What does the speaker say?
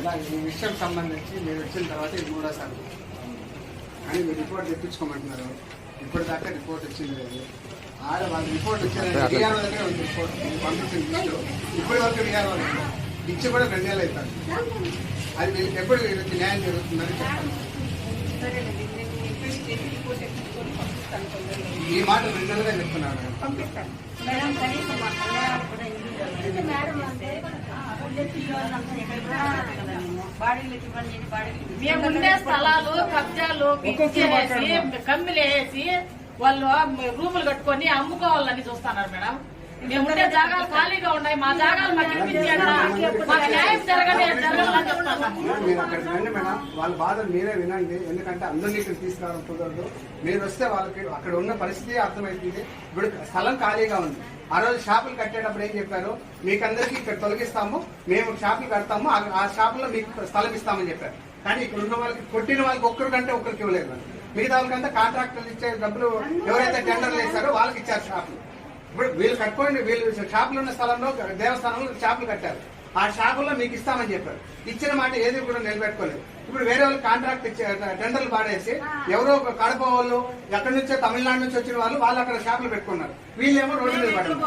ఇలా ఈ విషయం సంబంధించి మీరు వచ్చిన తర్వాత ఇది మూడోసారి కానీ మీరు రిపోర్ట్ తెప్పించుకోమంటున్నారు. ఇప్పటిదాకా రిపోర్ట్ వచ్చింది లేదు. ఆడ వాళ్ళ రిపోర్ట్ వచ్చింది విఆర్ఓ దగ్గర ఉంది రిపోర్ట్. లిస్టు ఇప్పటి వరకు విఆర్ఓ లేదు. ఇచ్చి కూడా రెండు నెలలు అవుతారు అది వీళ్ళకి ఎప్పుడు వీళ్ళకి న్యాయం జరుగుతుందని తొందరలో ఈ మాట రెండు నెలలుగా చెప్తున్నాను. నేను. పంపిస్తాను. మేడం మేము ఉండే స్థలాలు కబ్జాలు ఇచ్చేసి కమ్మిలు వేసి వాళ్ళు రూములు కట్టుకొని అమ్ముకోవాలని చూస్తున్నారు మేడం. మేము ఉండే జాగాలు ఖాళీగా ఉన్నాయి మా జాగాలు మాకు మాకు న్యాయం మేడం, మీరు అక్కడ వినండి మేడం. వాళ్ళ బాధలు మీరే వినండి. ఎందుకంటే అందరినీ ఇక్కడ తీసుకురావడం కుదరదు. మీరు వస్తే వాళ్ళకి అక్కడ ఉన్న పరిస్థితి అర్థమవుతుంది ఇప్పుడు స్థలం ఖాళీగా ఉంది. ఆ రోజు షాపులు కట్టేటప్పుడు ఏం చెప్పారు? మీకందరికి ఇక్కడ తొలగిస్తాము. మేము షాపులు కడతాము. ఆ- షాపులో మీకు స్థలం ఇస్తామని చెప్పారు. కానీ ఇక్కడ ఉన్న వాళ్ళకి కొట్టిన వాళ్ళకి ఒక్కరికంటే ఒక్కరికి ఇవ్వలేదు మిగతా వాళ్ళకంతా కాంట్రాక్టర్లు ఇచ్చే డబ్బులు ఎవరైతే టెండర్లు వేస్తారో వాళ్ళకి ఇచ్చారు షాపులు. ఇప్పుడు వీళ్ళు కట్టుకోండి. వీళ్ళు షాపులు ఉన్న స్థలంలో దేవస్థానంలో షాపులు కట్టారు. ఆ షాపుల్లో మీకు ఇస్తామని చెప్పారు. ఇచ్చిన మాట ఏది కూడా నిలబెట్టుకోలేదు. ఇప్పుడు వేరే వాళ్ళు కాంట్రాక్ట్ ఇచ్చే టెండర్లు పాడేసి ఎవరో ఒక కడప వాళ్ళు ఎక్కడి నుంచో తమిళనాడు నుంచి వచ్చిన వాళ్ళు వాళ్ళు అక్కడ షాపులు పెట్టుకున్నారు. వీళ్ళేమో రోడ్డు మీద మేడం